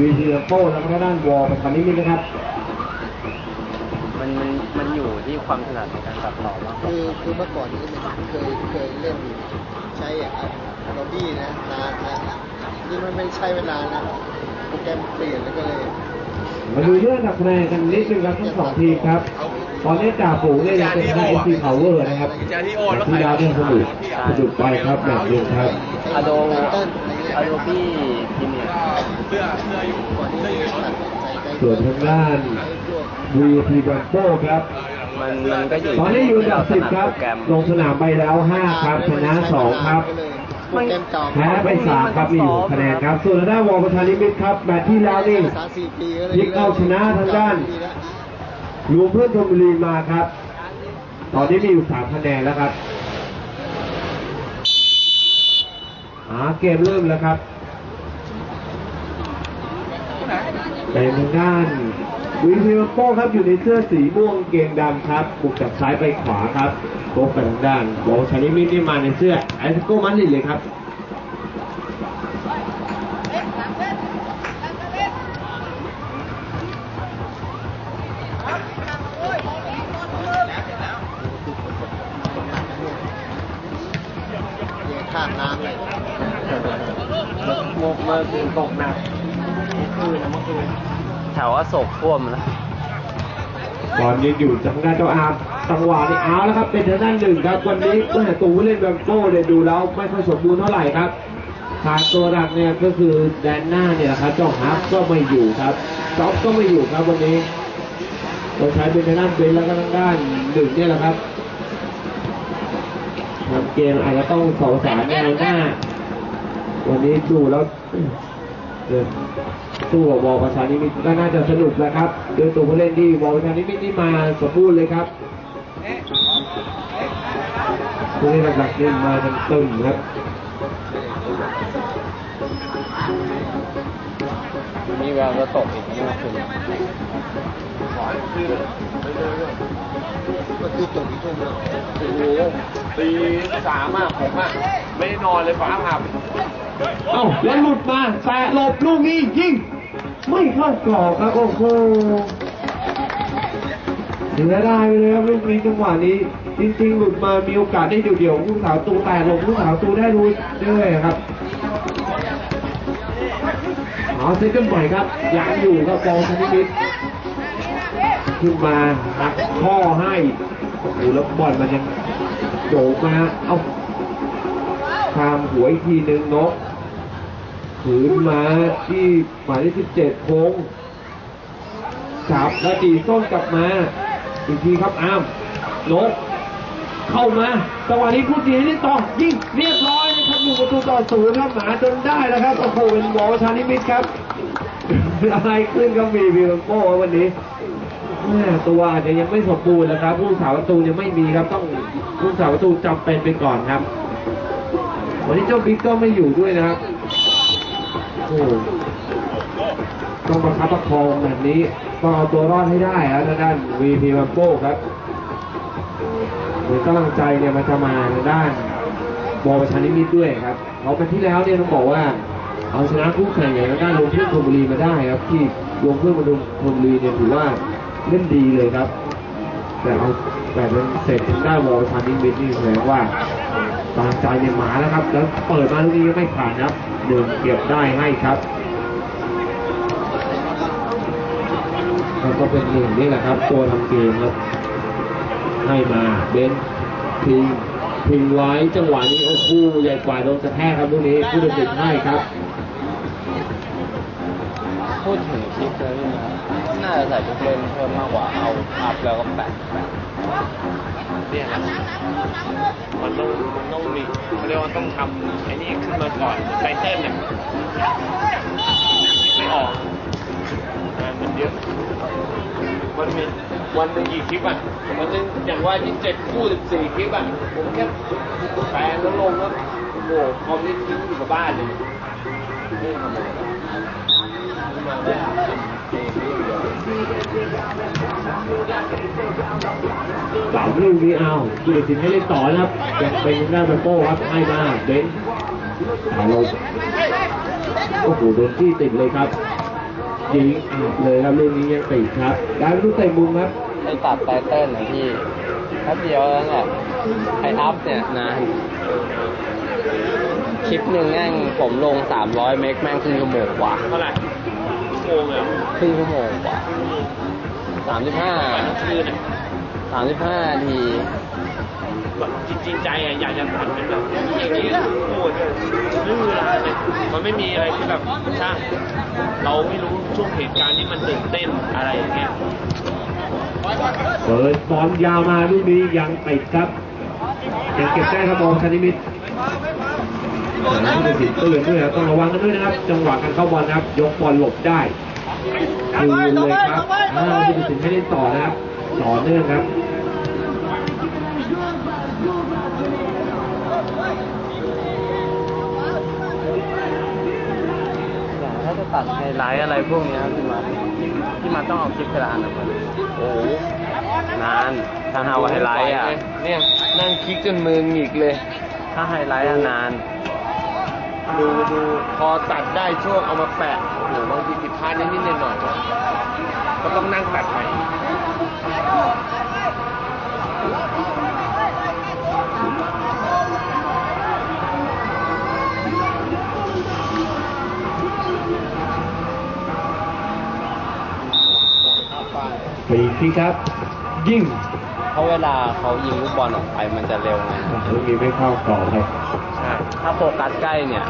วีทีโป้แล้วก็ด้านวอลประชานิมิตนะครับ มันมันมันอยู่ที่ความถนัดในการตัดต่อมากกว่าคือคือเมื่อก่อนนี้มันเคยเคยเล่นใช้อะลอบบี้นะนานนะนี่มันไม่ใช้เวลานะโปรแกรมเปลี่ยนแล้วก็เลยมาดูเรื่องดับคะแนนกันนิดนึงครับทั้งสองทีมครับ ตอนนี้จ่าฝูงเนี่ยยังเป็นทางเอซีพาวเวอร์นะครับที่ดาวเนี่ยสนุกสนุกไปครับแบบนี้ครับอะโดเต้นอะไรเงี้ยอะโดบี้พรีเมียร์ก่ อนนี้ตัดใจใจส่วนทางด้านวีทีบัมโป้ครับ มันมันก็อยู่ตอนนี้อยู่อันดับสิบครับโปรแกรมลงสนามไปแล้วห้าครับชนะสองครับโปรแกรมเก่าแพ้ไปสามครับมีอยู่คะแนนครับ ส่วนทางด้านวอลประชานิมิตครับแมตช์ที่แล้วนี่สามสี่ปีก็ลยพลิกเอาชนะทางด้านรวมเพื่อนธนบุรีมาครับ ตอนนี้มีอยู่สามคะแนนแล้วครับหา เกมเริ่มแล้วครับเป็นทางด้านวิวิโป้ครับอยู่ในเสื้อสีม่วงเกงดำครับบุกจากซ้ายไปขวาครับโต๊ะไปทางด้านโบชานิมิตนี่มาในเสื้อแอสโกมันลิเลยครับ เดี๋ยวข้ามน้ำเลยเมื่อเมื่อคืนตกหนักเมื่อคืนนะเมื่อคืนแถวอโศกท่วมนะตอนนี้อยู่ทางด้านเจ้าอาร์มจังหวะนี้เอาแล้วครับ เป็นทางด้านหนึ่งครับ วันนี้เมื่อตัวผู้เล่นแบมโก้เนี่ยดูแล้วไม่ค่อยสมบูรณ์เท่าไหร่ครับทางตัวหลักเนี่ยก็คือแดนหน้าเนี่ยนะครับเจ้าฮาร์ฟก็ไม่อยู่ครับจ็อบก็ไม่อยู่ครับวันนี้เราใช้เป็นทางด้านเบนแล้วก็ทางด้านหนึ่งเนี่ยแหละครับทำ เกมอาจจะต้องสองสามแนวหน้า วันนี้ดูแล้วเดินสู้กับบอลประชานิมิตก็น่าจะสนุกแล้วครับโดยตัวผู้เล่นที่บอลประชานิมิตนี่มาสมบูรณ์เลยครับผู้เล่นหลักๆนี่มาเต็มๆครับมีแววจะตกอีกเมื่อคืน ก็คือจบที่ทุ่มแล้วโอ้โหตีสามอะผมอะไม่ได้นอนเลยฟ้าผ่าเอ้าแล้วหลุดมาแตะหลบลูกนี้ยิงไม่เข้ากรอบครับโอ้โหเสียดายไปเลยครับลูกนี้จังหวะนี้ จริงๆ หลุดมามีโอกาสได้เดี่ยวๆลูกสาวตูแต่หลบลูกสาวตูได้รู้ด้วยครับเอาเซตกันบ่อยครับยังอยู่ครับบอลชนิดนิด ขึ้นมาหักข้อให้โอ้โหแล้วบอลมันยังโดดมาเอาทางหัวอีกทีหนึ่งนกขืนมาที่หมายเลขสิบเจ็ดโค้งจับแล้วตีส้นกลับมา อีกทีครับอ้ามนกเข้ามาจังหวะนี้ผู้ตีให้ได้ต่อยิงเรียบร้อยนะครับอยู่ประตูต่อศูนย์ครับหมาจนได้แล้วครับโอ้โหเป็นบอลชานิมิตครับอะไรขึ้นครับมีวิลโก้วันนี้ ตัวอาจจะยังไม่สมบูรณ์นะครับ ผู้สาวประตูยังไม่มีครับ ต้องผู้สาวประตูจำเป็นไปก่อนครับ วันนี้เจ้าบิ๊กก็ไม่อยู่ด้วยนะครับโอ้ต้องประคับประคองแบบนี้ต้องเอาตัวรอดให้ได้ครับด้าน VP บัมโก้ครับเหมือนกำลังใจเนี่ยมันจะมาทางด้านบอประชานิมิตด้วยครับเขาเป็นที่แล้วเนี่ยต้องบอกว่า เอาชนะคู่แข่งอย่างด้านลงพึ่งธนบุรีมาได้ครับ ที่ลงพึ่งมาดูธนบุรีเนี่ยถือว่า เล่นดีเลยครับ แต่เอาแต่เป็นเสร็จทางด้านบอลประชานิมิตนี่แสดงว่าตามใจเนี่ยหมาแล้วครับ แล้วเปิดมาลูกนี้ไม่ผ่านครับหนึ่งเก็บได้ให้ครับแล้วก็เป็นหนึ่งนี่แหละครับ ตัวทำเกมครับ ให้มาเบนซ์พิงพิงไว้จังหวะนี้โอ้โหใหญ่กว่าโดนกระแทกครับลูกนี้ผู้ตัดสินให้ครับพูดถึงคลิปเลยนะ น่าจะใส่ลูกเล่นเพิ่มมากกว่าเอาอัพแล้วก็แปะแปะเนี่ยนะมันต้องมันต้องมีเขาเรียกว่าต้องทำไอ้นี่ขึ้นมาก่อนไตเติ้ลเนี่ยไม่ออกงานมันเยอะมันมีวันหนึ่งกี่คลิปอะวันหนึ่งอย่างว่ายี่เจ็ดคู่สิบสี่คลิปอะผมแค่แปลแล้วลงแล้วโอ้โหคอมนี่ทิ้งอยู่กับบ้านเลยไม่ทำอะไร สามลูกนี้เอาผู้ตัดสินให้เล่นต่อนะครับยังเป็นทางด้านเบโป้ครับให้มาเบนซ์เอาลงโอ้โหโดนที่ติดเลยครับยิงอัดเลยครับลูกนี้ยังติดครับได้ลูกเตะมุมครับไอ้ตัดไตเติ้ลนะพี่แป๊บเดียวแล้วแหละไอ้อัพเนี่ยนานคลิปหนึ่งแม่งผมลง 300 เมกแม่งครึ่งชั่วโมงกว่าเท่าไหร่ โมงเลยเหรอครึ่งชั่วโมงกว่าวัน35คืนอะ35นาทีแบบจริงๆใจอะอยากจะตัดเป็นแบบอย่างนี้โอ้โหเรื่องเวลาเนี่ยมันไม่มีอะไรที่แบบช่างเราไม่รู้ช่วงเหตุการณ์ที่มันตื่นเต้นอะไรอย่างเงี้ยเปิดบอลยาวมาลูกนี้ยังติดครับยังเก็บได้ครับบอลชนิมิตร นะผู้ตัดสินเตือนด้วยนะต้องระวังกันด้วยนะครับ จังหวะการเข้าบอลนะครับ ยกบอลหลบได้คืนเลยครับอ่าผู้ตัดสินไม่ได้ต่อนะครับต่อเนื่องครับอย่างถ้าจะตัดไฮไลท์อะไรพวกเนี้ยพี่มาพี่มาต้องเอาคลิปกระดานมาโอ้โหนานถ้าเอาไฮไลท์อะเนี่ยนั่งคลิกจนมือหงิกเลย ถ้าไฮไลท์อะนาน ดูดูพอตัดได้ช่วงเอามาแปะโอ้โหบางทีผิดพลาดนิดๆหน่อยๆก็ต้องนั่งตัดใหม่ฟรีคิกครับ ยิงเพราะเวลาเขายิงลูกบอลออกไปมันจะเร็วไงลูกนี้ไม่เข้ากรอบครับใช่ ถ้าโฟกัสใกล้เนี่ย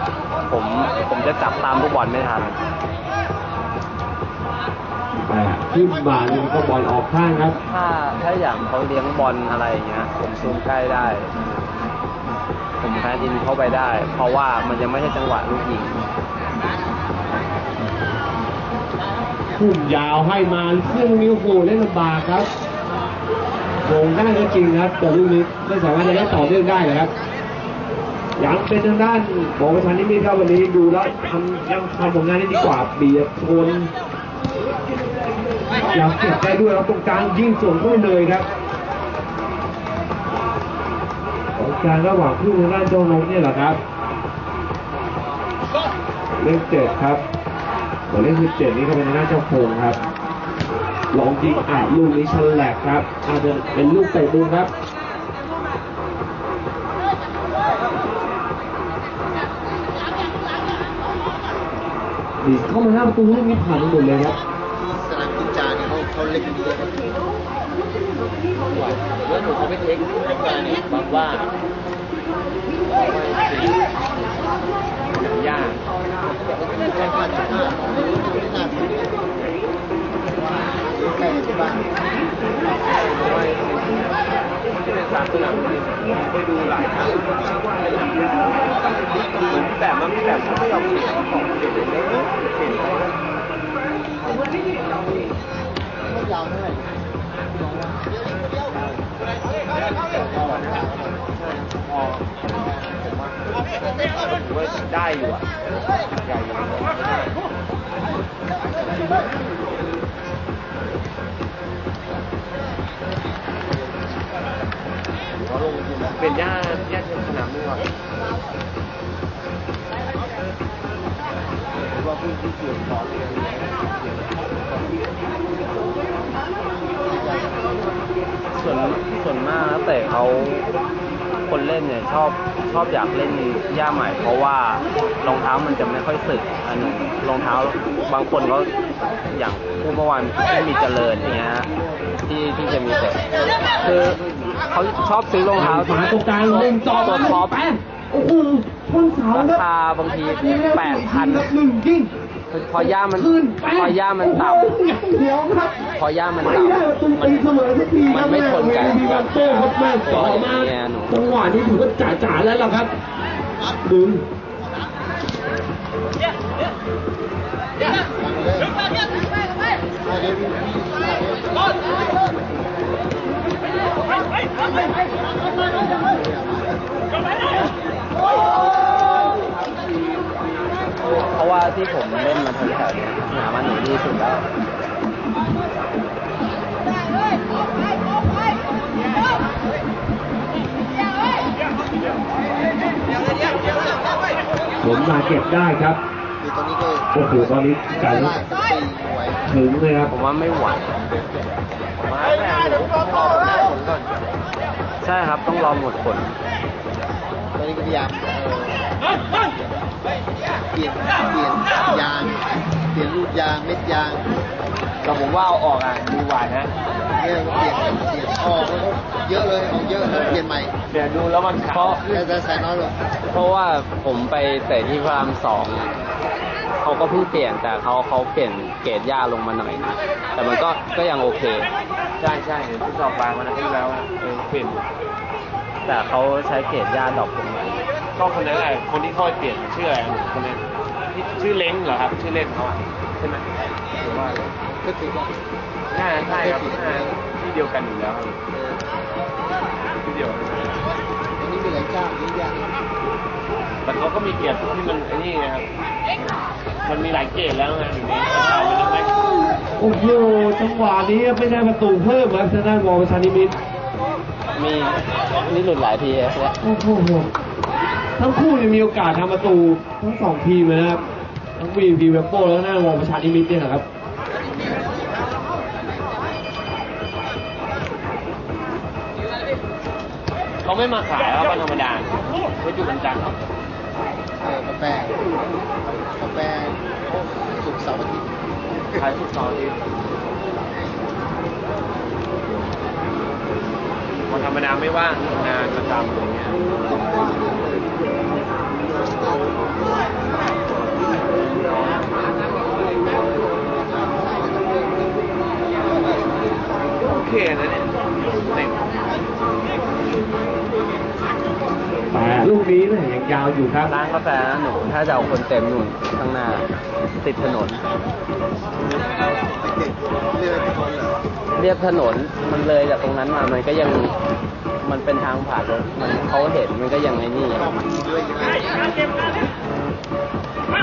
ผมผมจะจับตามลูกบอลไม่ทันแต่ขึ้นมาลูกนี้ก็บอลออกข้างครับ ถ้าถ้าอย่างเขาเลี้ยงบอลอะไรอย่างเงี้ย ผมซูมใกล้ได้ ผมแพนอินเข้าไปได้ เพราะว่ามันยังไม่ใช่จังหวะลูกยิงพุ่มยาวให้มาซึ่งนิ้วโูเล่นลำบากครับโงงได้ก็จริงครับ แต่ลูกนี้ไม่สามารถจะได้ต่อเนื่องได้เลยครับ ยังเป็นทางด้านบอกประธานนิมิตครับวันนี้ดูแล้วทำยังทำผลงานได้ดีกว่าเบียดชนอยากเก็บได้ด้วยครับตรงกลางยิงส่วนเข้าไปเลยครับตรงกลางระหว่างคู่ทางด้านเจ้านกเนี่ยแหละครับเลขเจ็ดครับหมายเลขสิบเจ็ดนี่ก็เป็นทางด้านเจ้าโคงครับลองยิงอะลูกนี้ฉลกครับอาจจะเป็นลูกเตะมุมครับ ดีเข้ามาหน้าประตูลูกนี้ผ่านหมดเลยครับสนามกินจาเนี่ยเขาเขาเล่นเยอะแล้วหนูเขาไปเทครายการนี้บอกว่าไม่ยากแค่พันห้าไม่น่าถึงใกล้ที่บ้านเพราะว่าที่เป็นสามสนามบิน ไปดูหลายครั้งเหมือนแต่มันมีแบบไม่ยอมเปลี่ยนของเปลี่ยนเลยเปลี่ยนไปไม่ยาวเท่าไหร่พอผมว่าได้อยู่อะใหญ่อยู่ เป็นย่าย่าเทียมสนามด้วยว่าพื้ที่เกี่ยวข้องเนี่ยส่วนส่วนมากนักเตะเขาคนเล่นเนี่ยชอบชอบอยากเล่นหญ้าใหม่ เพราะว่ารองเท้ามันจะไม่ค่อยสึกอันรองเท้าบางคนเขาอย่างผู้เมื่อวานที่มีเจริญอย่างเงี้ยที่ที่จะมีเตะคือ เขาชอบซื้อรองเท้าฝาตรงกลางหนึ่งจอตัวท็อปแปมโอ้โหชนเสาราครับคาบางทีแปดพันหนึ่งยิงพอย่ามันขึ้นแปมพอย่ามันต่เดี๋ยวครับำพอย่ามันไม่ต่ได้ประตูำมัตีเสมอสักทีคมัรับนไม่ทนกับมีบันเตอร์ครับแม่ต่อมาเนี่ยหนูจังหวะนี้ถือว่าจ่าๆแล้วล่ะครับดึง เพราะว่าที่ผมเล่นมาแถวๆเนี้ยหามาหนูดีสุดแล้วผมมาเก็บได้ครับคือตอนนี้ก็โอ้โหตอนนี้กลายเป็นได้ถึงเลยครับ ผมว่าไม่ไหวผมว่าแม่หนูต้องรอหน้าผลก่อน ใช่ครับต้องรอหมดผลตอนนี้ก็พยายามเอ่อเปลี่ยนเปลี่ยนยาง เปลี่ยนลูกยางเม็ดยางแต่ผมว่าเอาออกอะดีกว่านะเนี่ยเปลี่ยนเปลี่ยนออกแล้วก็เยอะเลยออกเยอะเปลี่ยนใหม่เดี๋ยวดูแล้วมันขาเพราะแต่แต่ใส่น้อยลงเพราะว่าผมไปเตะที่พระรามสองเขาก็เพิ่งเปลี่ยนแต่เขาเขาเปลี่ยนเกรดหญ้าลงมาหน่อยนะแต่มันก็ก็ยังโอเค ใช่ใช่เห็นที่สอบปลายมันอาทิตย์แล้วอะเออเปลี่ยนแต่เขาใช้เกรดหญ้าดอกลงมาก็คนนั้นแหละคนที่เข้าไปเปลี่ยนชื่ออะไรหนูคนนั้นที่ชื่อเล้งเหรอครับ ชื่อเล่นเขาอะใช่ไหมหรือว่าอะไรก็ถือว่าน่าใช่ครับน่าที่เดียวกันอยู่แล้วครับเออที่เดียวกันอันนี้มีหลายเจ้าเยอะแยะแต่เขาก็มีเกียรติที่มันไอ้นี่นะครับ มันมีหลายเกรดแล้วไงอยู่นี้เอาไปแล้วไหม โอ้โหจังหวะนี้ไม่ได้ประตูเพิ่มครับทางด้านวอลชานิมิตรมีนี่หลุดหลายทีแล้วโอ้โหทั้งคู่เนี่ยมีโอกาสทำประตูทั้งสองทีมเลยนะครับทั้งวีพีเวโป้แล้วก็หน้าวอลชานิมิตรเนี่ยนะครับเขาไม่มาขายครับวันธรรมดาเขาอยู่วันจันทร์เออกาแฟกาแฟสุกร์เสาร์อาทิตย์ ขายทุกเสาร์อาทิตย์วันธรรมดาไม่ว่างงานประจำอะไรเงี้ยโอเคนะเนี่ยเต็มแต่ลูกนี้เนี่ยยังยาวอยู่ครับร้านกาแฟนะหนูถ้าจะเอาคนเต็มหนุนข้างหน้า ติดถนนเด็กๆเรียกอะไรคนเหรอเรียบถนนมันเลยจากตรงนั้นมา มันก็ยังมันเป็นทางผ่านรถมันเขาเห็นมันก็ยังไอ้นี่ชอบกินด้วยใช่ไหม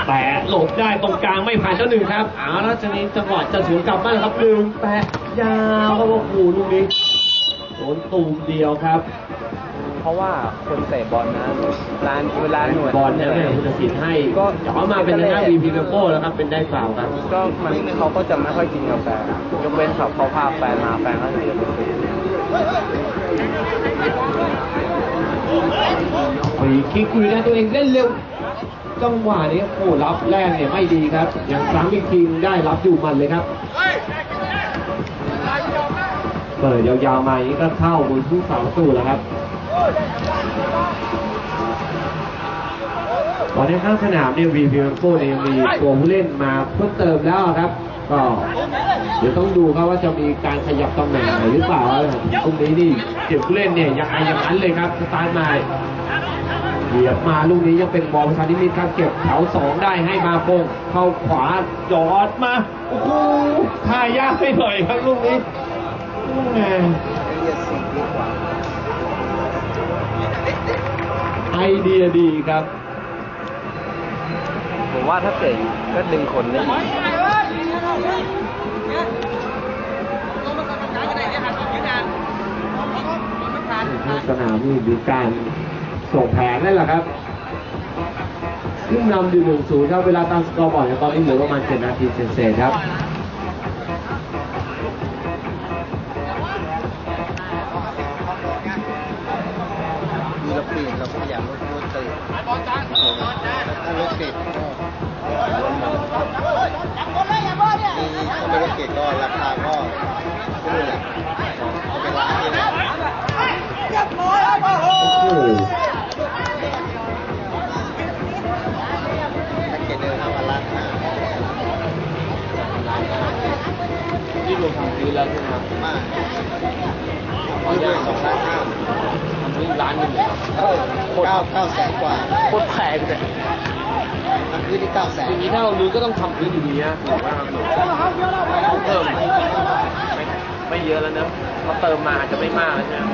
แต่หลบได้ตรงกลางไม่ผ่านเจ้าหนึ่งครับเอาแล้วจะนี้จังหวะจะสวนกลับบ้านครับหนึ่งแปะยาวครับโอ้โหลูกนี้โดนตูมเดียวครับเพ ราะว่าคนเตะบอลนะร้านเวลาหน่วยบอลเนี่ยแม่คุณศิลป์ให้ก็แต่ว่ามาเป็นทางด้านวีพีเวโป้แล้วครับเป็นได้ฟาวล์ครับก็มันเขาก็จะไม่ค่อยกินกาแฟยกเว้นเขาเขาพาแฟนมาแฟนเขาจะไปซื้อฟรีคิกอยู่นะตัวเองเล่นเร็วจังหวะนี้โอ้โหรับแรกเนี่ยไม่ดีครับยังซ้ำอีกทีมได้รับอยู่มันเลยครับเปิดยาวๆมาอย่างนี้ก็เข้าบนผู้สาวประตูแล้วครับ ตอนนี้ข้างสนามเนี่ยวีพีโก้เนี่ยยังมีตัวผู้เล่นมาเพิ่มเติมแล้วครับ ก็เดี๋ยวต้องดูครับว่าจะมีการขยับตำแหน่งไหนหรือเปล่าตรงนี้นี่เก็บผู้เล่นเนี่ยยังไงอย่างนั้นเลยครับสไตล์ใหม่เหยียบมาลูกนี้ยังเป็นบอลชานิมิตครับเก็บแถวสองได้ให้มาโป่งเข้าขวาจอดมาโอ้โหท่ายากไปหน่อยครับลูกนี้ ไอเดียดีครับ ผมว่าถ้าเตะก็ดึงคนได้อีกทางสนามนี่มีการส่งแผนนั่นแหละครับขึ้นนำอยู่หนึ่งศูนย์ครับ เวลาตามสกอร์บอร์ดเนี่ยตอนนี้เหลือประมาณเจ็ดนาทีเศษๆครับ เก้าเก้าแสนกว่าโคตรแพงเลยทำซื้อที่เก้าแสนทีนี้ถ้าเรารู้ก็ต้องทำซื้ออยู่ดีนะถือว่าต้องเพิ่มไม่ไม่เยอะแล้วเนอะเขาเติมมาอาจจะไม่มากแล้วใช่ไหม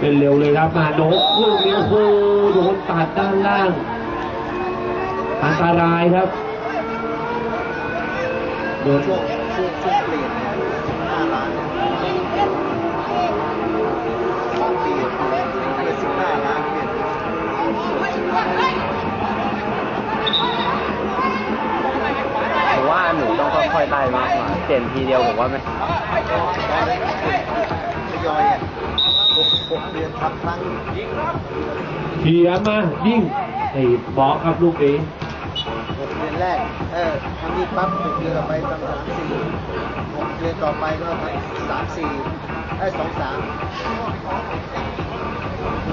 เป็นเร็วเลยครับมาโดกลูกนี้โอ้โหโดนตัดด้านล่างอันตรายครับโดนช่วงช่วงช่วงเปลี่ยนห้าล้าน ผมว่าหนูต้องค่อยๆไต่มากกว่าเปลี่ยนทีเดียวผมว่าไมทยอยอ่หกเดือนครับครั้งเขียมายิ่งไอ้เบอะครับลูกเองหเดือนแรก เออทำนี้ปั๊บหเดือนต่อไปทำสามสี่เดือนต่อไปก็ทำสามสี่ ไอ้สองสาม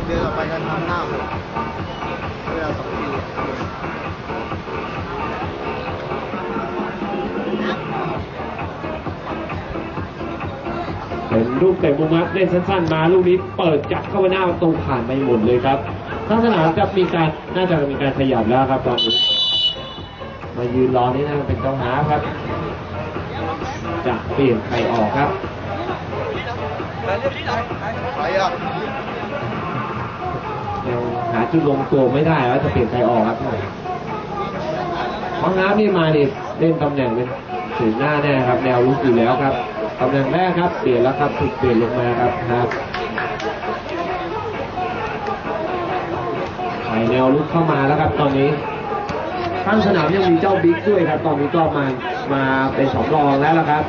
เดือนต่อไปก็ทำหน้าหกเวลาสองปีเป็นลูกเตะมุมครับเล่นสั้นๆมาลูกนี้เปิดจับเข้าไปหน้าประตูผ่านไปหมดเลยครับทั้งสนามจะมีการน่าจะมีการขยับแล้วครับตอนนี้ มายืนรอนี่นะเป็นต้องหาครับ จะเปลี่ยนใครออกครับ ไปอะหาจุดลงตัวไม่ได้ว่าจะเปลี่ยนใครออกครับห้องน้ำนี่มาดิเล่นตำแหน่งเป็นถึงหน้าแน่ครับ แนวลุกอยู่แล้วครับตำแหน่งแรกครับ เปลี่ยนแล้วครับถูกเปลี่ยนลงมาครับครับใส่แนวลุกเข้ามาแล้วครับ ตอนนี้ข้างสนามยังมีเจ้าบิ๊กด้วยครับ ตอนนี้ก็มามาเป็นสำรองแล้วละครับ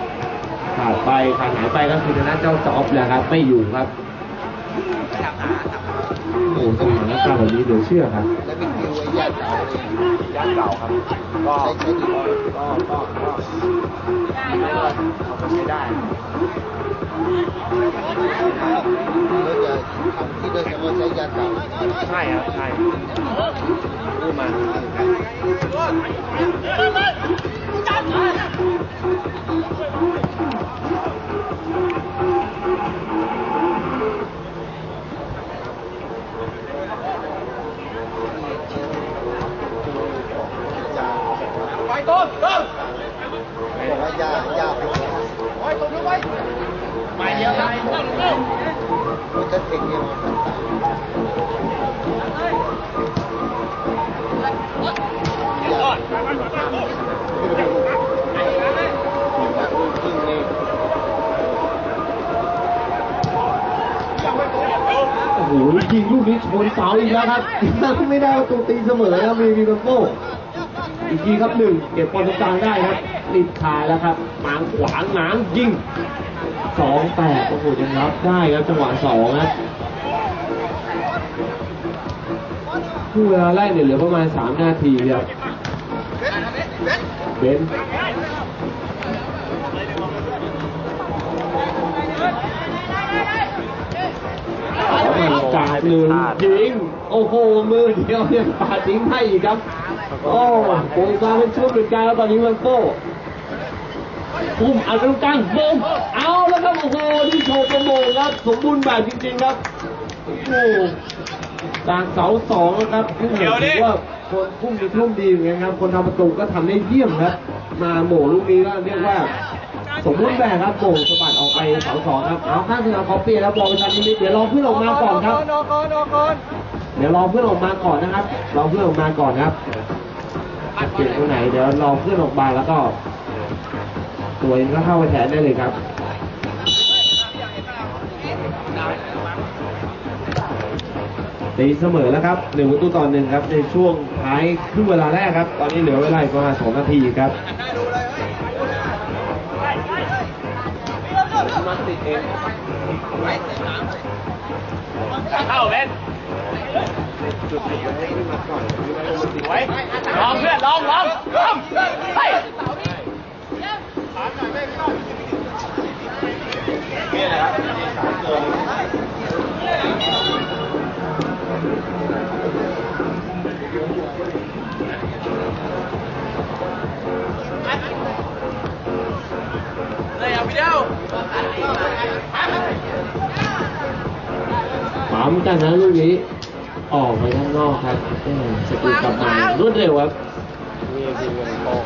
ขาดไปขาดหายไปก็คือทางด้านเจ้าจอบแหละครับ ไม่อยู่ครับโอ้โหสถานการณ์แบบนี้เหลือเชื่อครับแล้วเป็นคิวไอ้ญาติเก่าเลยย่านเก่าครับ ก็ใช้ใช้ดีก็ก็ก็เขาไม่ได้แล้วจะทำที่ด้วยคำว่าใช้ญาติเก่าใช่ครับใช่พูดมา ยิงลูกนี้ชนเสาอีกแล้วครับ ไม่ได้ประตูตีเสมอแล้วมีมีโก้อีกทีครับหนึ่งเก็บบอลตรงกลางได้ครับติดขายแล้วครับหมางขวางหมางยิงสองแปดโอ้โหยังรับได้ครับจังหวะสองนะคู่เวลาแรกเนี่ยเหลือประมาณสามนาทีครับเบน ซ์เอามันกาดหนึ่งยิง โอ้โห มือเดียวยังปาดทิ้งให้อีกครับ โอ้โหกาเป็นชุดเป็นการแล้วตอนนี้มันโก้ปุ่มอัดตรงกลางโบงเอาแล้วครับ โอ้โหที่โชว์ปรโมงครับ สมบูรณ์แบบจริงๆครับ โอ้โหจากเสาสองนะครับที่ถือว่าคนพุ่งมีทุ่มดีเหมือนกันครับ คนทำประตูก็ทำได้เยี่ยมครับ มาโหม่ลูกนี้ก็เรียกว่า สมบูรณ์แบบครับโหม่สะบัดออกไปเสาสองครับเอาข้างสนามขอเปลี่ยนแล้วบอลประชันนิดๆเดี๋ยวรอเพื่อนออกมาก่อนครับเดี๋ยวรอเพื่อนออกมาก่อนนะครับ รอเพื่อนออกมาก่อนครับเปลี่ยนตัวไหน เดี๋ยวรอเพื่อนออกมาแล้วก็ ตัวเองก็เข้าไปแทนได้เลยครับ ตีเสมอแล้วครับหนึ่งประตูต่อหนึ่งครับในช่วงท้ายครึ่งเวลาแรกครับ ตอนนี้เหลือเวลาอีกประมาณสองนาทีครับ เองเข้าเล่นไว้ลองเพื่อนลองลอง ปั๊มกันนะลูกนี้ออกไปข้างนอกครับสกูลกลับมารวดเร็วครับนี่คือเงินโป้ง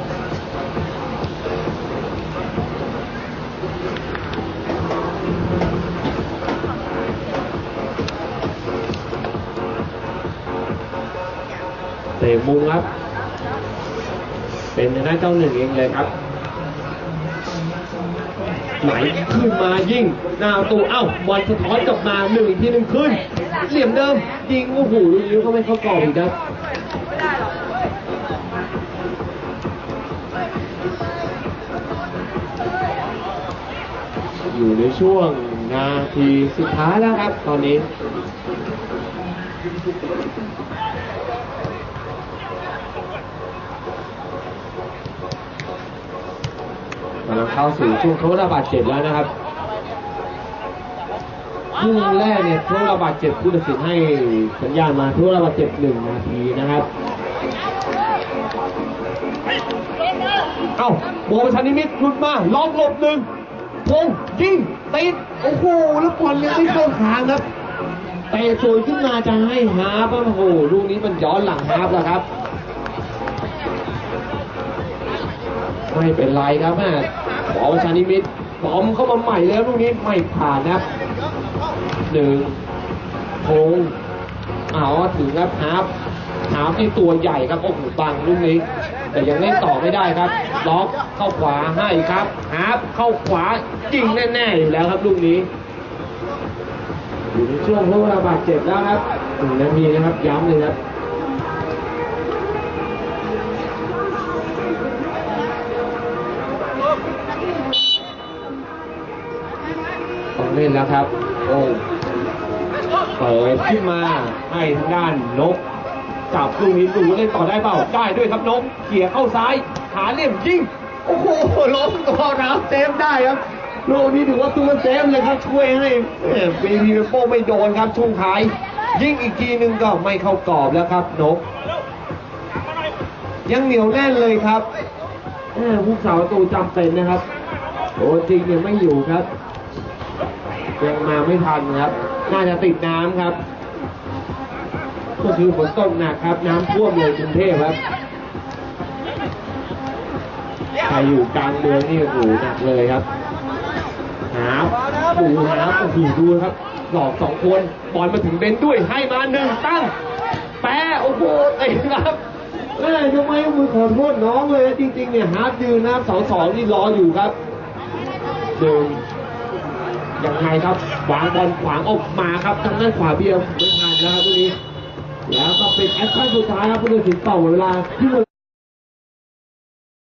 เตะมุมครับ เป็นทางด้าเจ้าหนึ่งเองเลยครับ ไหลขึ้นมายิงน้าตูเอ้าบอลสะท้อนกลับมาหนึ่งทีหนึ่งขึ้น เหลี่ยมเดิมยิงโอ้โหลูกนี้ก็ไม่เข้ากรอบอีกครับอยู่ในช่วงนาทีสุดท้ายแล้วครับ ตอนนี้ เข้าสู่ช่วงทดระบาดเจ็บแล้วนะครับครึ่งแรกเนี่ยทดระบาดเจ็บผู้ตัดสินให้สัญญาณมาทดระบาดเจ็บหนึ่งนาทีนะครับเอ้าโบประชันนิมิตหลุดมาล็อกหลบหนึ่งพงยิงติดโอ้โหแล้วบอลยังไม่เข้าทางครับเตะสวยขึ้นมาจะให้ฮาร์ปโอ้โหลูกนี้มันย้อนหลังฮาร์ปแล้วครับ ไม่เป็นไรครับแม่ ขอประชานิมิตบอมเข้ามาใหม่แล้วลูกนี้ไม่ผ่านนะครับหนึ่งโค้งเอาถึงครับฮาร์ปฮาร์ปที่ตัวใหญ่ครับโอ้โหบังลูกนี้ แต่ยังเล่นต่อไม่ได้ครับ ล็อกเข้าขวาให้ครับฮาร์ปเข้าขวายิงแน่ๆอยู่แล้วครับลูกนี้อยู่ในช่วงพวกเราบาดเจ็บแล้วครับหนึ่งนาทีนะครับย้ำเลยครับ นแล้วครับ โอ้เปิดขึ้นมาให้ทางด้านนกจับลูกนี้ดูเล่นต่อได้เปล่า ได้ด้วยครับนกเขี่ยเข้าซ้าย หาเหลี่ยมยิงโอ้โหล้มตัวรับเซฟได้ครับลูกนี้ถือว่าตัวเซฟเลยครับช่วยให้เบบีโป้ไม่โดนครับช่วงท้าย ยิงอีกทีหนึ่งก็ไม่เข้ากรอบแล้วครับนก ยังเหนียวแน่นเลยครับแม่ผู้สาวตูจำเป็นนะครับโอ้จริงยังไม่อยู่ครับ ยังมาไม่ทันครับ น่าจะติดน้ำครับ ก็คือฝนตกหนักครับ น้ำท่วมเลยกรุงเทพครับใครอยู่กลางเมืองนี่โอ้โหหนักเลยครับหาปูหาโอ้โหดูครับหลอกสองคนบอลมาถึงเบนด้วยให้มาหนึ่งตั้งแปะโอ้โหเตะครับแม่ทำไมเอามือขอโทษน้องเลยจริงๆเนี่ยฮาร์ดยืนนะครับสองสองนี่รออยู่ครับหนึ่ง ยังไงครับขวางบอลขวางออกมาครับทางด้านขวาเบียร์ไม่ทันนะครับตรงนี้ แล้วก็เป็นแอคชั่นสุดท้ายครับผู้ตัดสินต่อเวลาที่